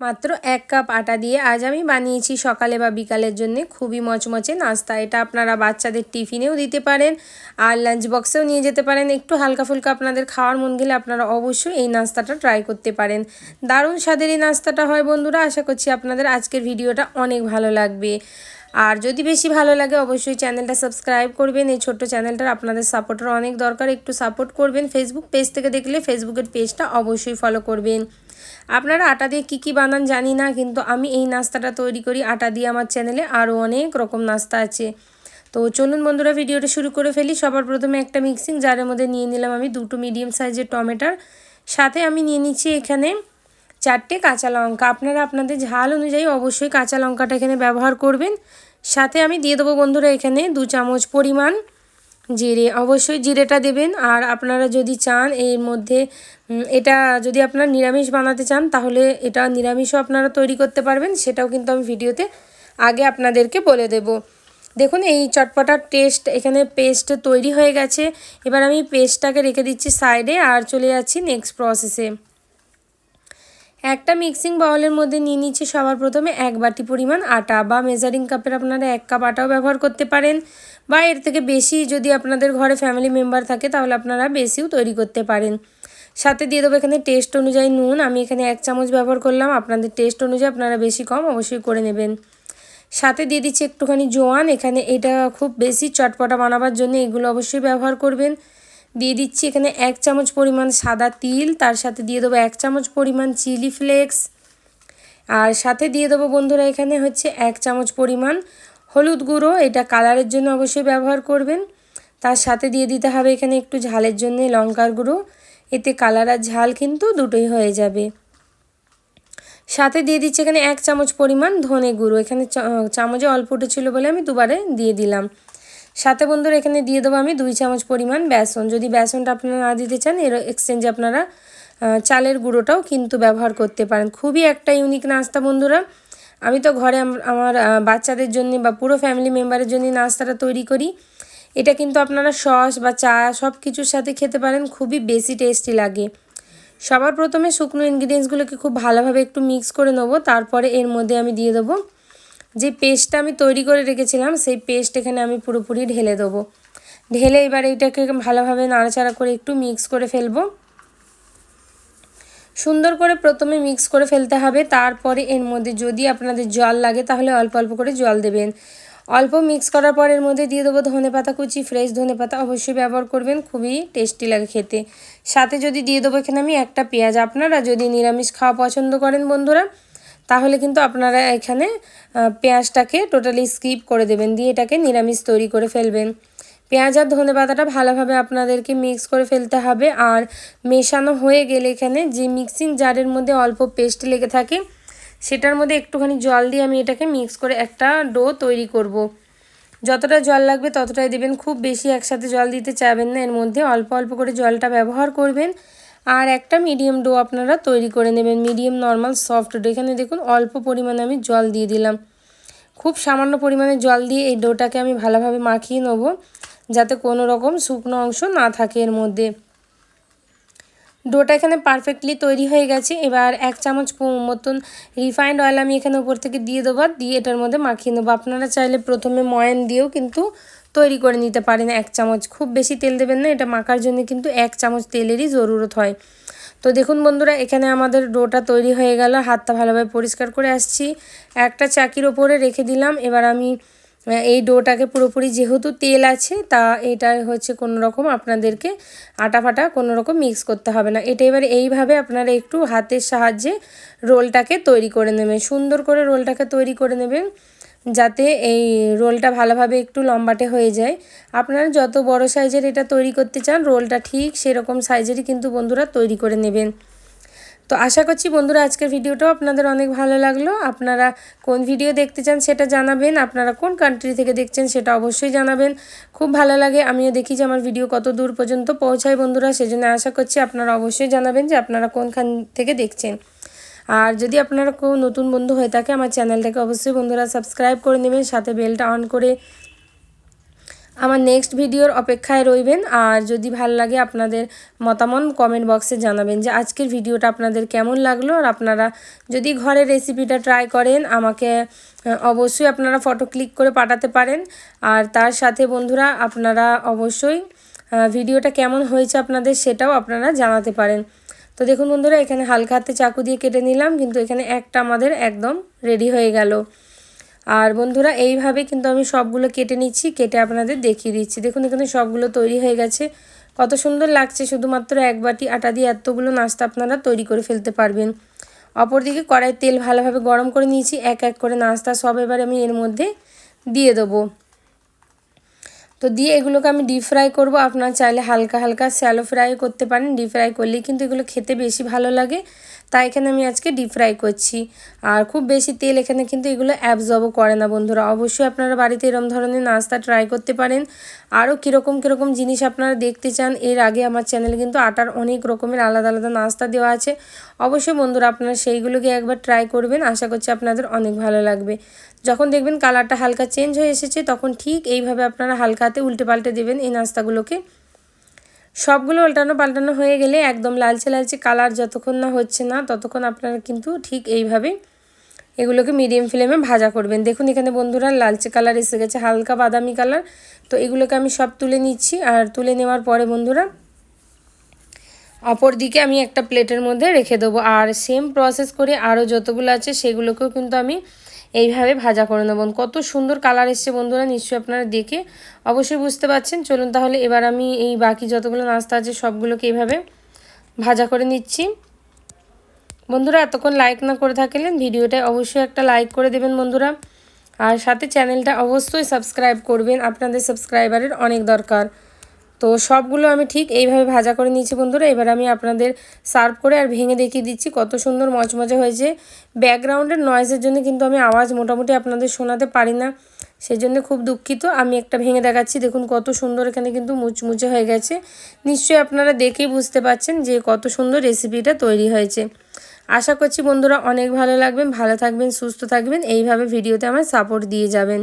মাত্র এক কাপ আটা দিয়ে আজ আমি বানিয়েছি সকালে বা বিকালের জন্য খুবই মচমচে নাস্তা। এটা আপনারা বাচ্চাদের টিফিনেও দিতে পারেন, আর লাঞ্চ বক্সেও নিয়ে যেতে পারেন। একটু হালকা ফুলকা আপনাদের খাওয়ার মন গেলে আপনারা অবশ্যই এই নাস্তাটা ট্রাই করতে পারেন। দারুণ স্বাদের এই নাস্তাটা হয় বন্ধুরা, আশা করছি আপনাদের আজকের ভিডিওটা অনেক ভালো লাগবে। আর যদি বেশি ভালো লাগে অবশ্যই চ্যানেলটা সাবস্ক্রাইব করবেন। এই ছোট্ট চ্যানেলটার আপনাদের সাপোর্টের অনেক দরকার, একটু সাপোর্ট করবেন। ফেসবুক পেজ থেকে দেখলে ফেসবুকের পেজটা অবশ্যই ফলো করবেন। আপনারা আটা দিয়ে কী কী বানান জানি না, কিন্তু আমি এই নাস্তাটা তৈরি করি আটা দিয়ে আমার চ্যানেলে আরও অনেক রকম নাস্তা আছে। তো চলুন বন্ধুরা, ভিডিওটা শুরু করে ফেলি। সবার প্রথমে একটা মিক্সিং জারের মধ্যে নিয়ে নিলাম আমি দুটো মিডিয়াম সাইজের টমেটোর। সাথে আমি নিয়ে নিচ্ছি এখানে চারটে কাঁচা লঙ্কা। আপনারা আপনাদের ঝাল অনুযায়ী অবশ্যই কাঁচা লঙ্কাটা এখানে ব্যবহার করবেন। সাথে আমি দিয়ে দেবো বন্ধুরা এখানে দু চামচ পরিমাণ জিরে, অবশ্যই জিরেটা দেবেন। আর আপনারা যদি চান এর মধ্যে এটা যদি আপনারা নিরামিষ বানাতে চান, তাহলে এটা নিরামিষও আপনারা তৈরি করতে পারবেন, সেটাও কিন্তু আমি ভিডিওতে আগে আপনাদেরকে বলে দেব। দেখুন, এই চটপটার টেস্ট এখানে পেস্ট তৈরি হয়ে গেছে। এবার আমি পেস্টটাকে রেখে দিচ্ছি সাইডে আর চলে যাচ্ছি নেক্সট প্রসেসে একটা মিক্সিং বাউলের মধ্যে নিয়ে নিচ্ছি সবার প্রথমে এক বাটি পরিমাণ আটা বা মেজারিং কাপের আপনারা এক কাপ আটাও ব্যবহার করতে পারেন বা এর থেকে বেশি যদি আপনাদের ঘরে ফ্যামিলি মেম্বার থাকে তাহলে আপনারা বেশিও তৈরি করতে পারেন। সাথে দিয়ে দেবো এখানে টেস্ট অনুযায়ী নুন। আমি এখানে এক চামচ ব্যবহার করলাম। আপনাদের টেস্ট অনুযায়ী আপনারা বেশি কম অবশ্যই করে নেবেন। সাথে দিয়ে দিচ্ছি একটুখানি জোয়ান। এখানে এটা খুব বেশি চটপটা বানাবার জন্য এগুলো অবশ্যই ব্যবহার করবেন। দিয়ে দিচ্ছি এখানে এক চামচ পরিমাণ সাদা তিল, তার সাথে দিয়ে দেবো এক চামচ পরিমাণ চিলি ফ্লেক্স। আর সাথে দিয়ে দেবো বন্ধুরা এখানে হচ্ছে এক চামচ পরিমাণ হলুদ গুঁড়ো, এটা কালারের জন্য অবশ্যই ব্যবহার করবেন। তার সাথে দিয়ে দিতে হবে এখানে একটু ঝালের জন্য লঙ্কার গুঁড়ো, এতে কালার আর ঝাল কিন্তু দুটোই হয়ে যাবে। সাথে দিয়ে দিচ্ছি এখানে এক চামচ পরিমাণ ধনে গুঁড়ো, এখানে চামচে অল্প উঠেছিল বলে আমি দুবারে দিয়ে দিলাম। সাথে বন্ধুরা এখানে দিয়ে দেবো আমি দুই চামচ পরিমাণ বেসন। যদি বেসনটা আপনারা না দিতে চান, এর এক্সচেঞ্জে আপনারা চালের গুঁড়োটাও কিন্তু ব্যবহার করতে পারেন। খুবই একটা ইউনিক নাস্তা বন্ধুরা। আমি তো ঘরে আমার বাচ্চাদের জন্য বা পুরো ফ্যামিলি মেম্বারের জন্য নাস্তাটা তৈরি করি। এটা কিন্তু আপনারা সস বা চা সব কিছুর সাথে খেতে পারেন, খুবই বেশি টেস্টি লাগে। সবার প্রথমে শুকনো ইনগ্রিডিয়েন্টসগুলোকে খুব ভালোভাবে একটু মিক্স করে নেব, তারপরে এর মধ্যে আমি দিয়ে দেবো যে পেস্টটা আমি তৈরি করে রেখেছিলাম, সেই পেস্ট এখানে আমি পুরোপুরি ঢেলে দেবো। ঢেলে এবার এইটাকে ভালোভাবে নাড়াচাড়া করে একটু মিক্স করে ফেলব। সুন্দর করে প্রথমে মিক্স করে ফেলতে হবে, তারপরে এর মধ্যে যদি আপনাদের জল লাগে, তাহলে অল্প অল্প করে জল দেবেন। অল্প মিক্স করার পর এর মধ্যে দিয়ে দেবো ধনে পাতা কুচি ফ্রেশ ধনে পাতা অবশ্যই ব্যবহার করবেন, খুবই টেস্টি লাগে খেতে। সাথে যদি দিয়ে দেবো এখানে আমি একটা পেঁয়াজ। আপনারা যদি নিরামিষ খাওয়া পছন্দ করেন বন্ধুরা তাহলে কিন্তু আপনারা এখানে পেঁয়াজটাকে টোটালি স্কিপ করে দেবেন, দিয়ে এটাকে নিরামিষ তৈরি করে ফেলবেন পেঁয়াজ আর ধনে পাতাটা ভালোভাবে আপনাদেরকে মিক্স করে ফেলতে হবে, আর মেশানো হয়ে গেলে এখানে যে মিক্সিং জারের মধ্যে অল্প পেস্ট লেগে থাকে, সেটার মধ্যে একটুখানি জল দিয়ে আমি এটাকে মিক্স করে একটা ডো তৈরি করব। যতটা জল লাগবে ততটাই দেবেন, খুব বেশি একসাথে জল দিতে চাইবেন না, এর মধ্যে অল্প অল্প করে জলটা ব্যবহার করবেন আর একটা মিডিয়াম ডো আপনারা তৈরি করে নেবেন। মিডিয়াম নর্মাল সফট ডো এখানে দেখুন অল্প পরিমাণে আমি জল দিয়ে দিলাম। খুব সামান্য পরিমাণে জল দিয়ে এই ডোটাকে আমি ভালোভাবে মাখিয়ে নেব, যাতে কোনো রকম শুকনো অংশ না থাকে এর মধ্যে। ডোটা এখানে পারফেক্টলি তৈরি হয়ে গেছে। এবার এক চামচ মতন রিফাইন্ড অয়েল আমি এখানে উপর থেকে দিয়ে দেবো। দিয়ে এটার মধ্যে মাখিয়ে নেব। আপনারা চাইলে প্রথমে ময়ান দিয়েও কিন্তু তৈরি করে নিতে পারেন এক চামচ। খুব বেশি তেল দেবেন না, এটা মাখার জন্য কিন্তু এক চামচ তেলেরই জরুরত হয়। তো দেখুন বন্ধুরা, এখানে আমাদের ডোটা তৈরি হয়ে গেল, হাতটা ভালোভাবে পরিষ্কার করে আসছি। একটা চাকির ওপরে রেখে দিলাম, এবার আমি এই ডোটাকে পুরোপুরি যেহেতু তেল আছে, তা এটা হচ্ছে কোনো রকম আপনাদেরকে আটা ফাটা কোনো রকম মিক্স করতে হবে না। এটা এবার এইভাবে আপনারা একটু হাতের সাহায্যে রোলটাকে তৈরি করে নেবেন, সুন্দর করে রোলটাকে তৈরি করে নেবেন। যাতে এই রোলটা ভালোভাবে একটু লম্বাটে হয়ে যায়। আপনারা যত বড় সাইজের এটা তৈরি করতে চান, রোলটা ঠিক সেরকম সাইজেরই কিন্তু বন্ধুরা তৈরি করে নেবেন। তো আশা করছি বন্ধুরা আজকের ভিডিওটাও আপনাদের অনেক ভালো লাগল। আপনারা কোন ভিডিও দেখতে চান সেটা জানাবেন, আপনারা কোন কান্ট্রি থেকে দেখছেন সেটা অবশ্যই জানাবেন। খুব ভালো লাগে, আমিও দেখি যে আমার ভিডিও কত দূর পর্যন্ত পৌঁছায় বন্ধুরা, সেজন্য আশা করছি আপনারা অবশ্যই জানাবেন যে আপনারা কোনখান থেকে দেখছেন। আর যদি আপনারা কেউ নতুন বন্ধু হয়ে থাকে, আমার চ্যানেলটাকে অবশ্যই বন্ধুরা সাবস্ক্রাইব করে নেবেন, সাথে বেলটা অন করে আমার নেক্সট ভিডিওর অপেক্ষায় রইবেন। আর যদি ভালো লাগে আপনাদের মতামত কমেন্ট বক্সে জানাবেন যে আজকের ভিডিওটা আপনাদের কেমন লাগল। আর আপনারা যদি ঘরে রেসিপিটা ট্রাই করেন, আমাকে অবশ্যই আপনারা ফটো ক্লিক করে পাঠাতে পারেন। আর তার সাথে বন্ধুরা, আপনারা অবশ্যই ভিডিওটা কেমন হয়েছে আপনাদের সেটাও আপনারা জানাতে পারেন। তো দেখুন বন্ধুরা, এখানে হালকা হাতে চাকু দিয়ে কেটে নিলাম, কিন্তু এখানে একটা আমাদের একদম রেডি হয়ে গেল। আর বন্ধুরা, এইভাবে কিন্তু আমি সবগুলো কেটে নিচ্ছি, কেটে আপনাদের দেখিয়ে দিচ্ছি। দেখুন, এখানে সবগুলো তৈরি হয়ে গেছে। কত সুন্দর লাগছে, শুধুমাত্র এক বাটি আটা দিয়ে এতগুলো নাস্তা আপনারা তৈরি করে ফেলতে পারবেন। অপরদিকে কড়াই তেল ভালোভাবে গরম করে নিয়েছি, এক এক করে নাস্তা সব এবার আমি এর মধ্যে দিয়ে দেবো। তো দিয়ে এগুলোকে আমি ডিপ ফ্রাই করব। আপনারা চাইলে হালকা হালকা স্যালো ফ্রাই করতে পারেন। ডিপ ফ্রাই করলেই কিন্তু এগুলো খেতে বেশি ভালো লাগে। তাই এখানে আমি আজকে ডিপ ফ্রাই করছি। আর খুব বেশি তেল এখানে কিন্তু এগুলো অ্যাবজর্বও করে না বন্ধুরা। অবশ্যই আপনারা বাড়িতে এরম ধরনের নাস্তা ট্রাই করতে পারেন। আরও কীরকম কীরকম জিনিস আপনারা দেখতে চান, এর আগে আমার চ্যানেলে কিন্তু আটার অনেক রকমের আলাদা আলাদা নাস্তা দেওয়া আছে। অবশ্যই বন্ধুরা আপনারা সেইগুলোকে একবার ট্রাই করবেন। আশা করছি আপনাদের অনেক ভালো লাগবে। যখন দেখবেন কালারটা হালকা চেঞ্জ হয়ে এসেছে, তখন ঠিক এইভাবে আপনারা হালকা হাতে উল্টে পাল্টে দেবেন এই নাস্তাগুলোকে। সবগুলো উল্টানো পাল্টানো হয়ে গেলে একদম লালচে লালচে কালার যতক্ষণ না হচ্ছে না, ততক্ষণ আপনারা কিন্তু ঠিক এইভাবে এগুলোকে মিডিয়াম ফ্লেমে ভাজা করবেন। দেখুন এখানে বন্ধুরা লালচে কালার এসে গেছে, হালকা বাদামি কালার। তো এগুলোকে আমি সব তুলে নিচ্ছি আর তুলে নেওয়ার পরে বন্ধুরা অপর দিকে আমি একটা প্লেটের মধ্যে রেখে দেবো। আর সেম প্রসেস করে আরও যতগুলো আছে সেগুলোকেও কিন্তু আমি এইভাবে ভাজা করে নেব। কত সুন্দর কালার এসছে বন্ধুরা, নিশ্চয়ই আপনারা দেখে অবশ্যই বুঝতে পারছেন। চলুন তাহলে এবার আমি এই বাকি যতগুলো নাস্তা আছে সবগুলোকে এইভাবে ভাজা করে নিচ্ছি। বন্ধুরা, এতক্ষণ লাইক না করে থাকলেন, ভিডিওটায় অবশ্যই একটা লাইক করে দেবেন বন্ধুরা। আর সাথে চ্যানেলটা অবশ্যই সাবস্ক্রাইব করবেন, আপনাদের সাবস্ক্রাইবারের অনেক দরকার। তো সবগুলো আমি ঠিক এইভাবে ভাজা করে নিয়েছি বন্ধুরা। এবার আমি আপনাদের সার্ভ করে আর ভেঙে দেখিয়ে দিচ্ছি কত সুন্দর মচমচে হয়েছে। ব্যাকগ্রাউন্ডের নয়েজের জন্য কিন্তু আমি আওয়াজ মোটামুটি আপনাদের শোনাতে পারি না সেই জন্য খুব দুঃখিত। আমি একটা ভেঙে দেখাচ্ছি, দেখুন কত সুন্দর এখানে কিন্তু মুচমুচে হয়ে গেছে। নিশ্চয়ই আপনারা দেখেই বুঝতে পারছেন যে কত সুন্দর রেসিপিটা তৈরি হয়েছে। আশা করছি বন্ধুরা অনেক ভালো লাগবেন, ভালো থাকবেন, সুস্থ থাকবেন। এইভাবে ভিডিওতে আমার সাপোর্ট দিয়ে যাবেন।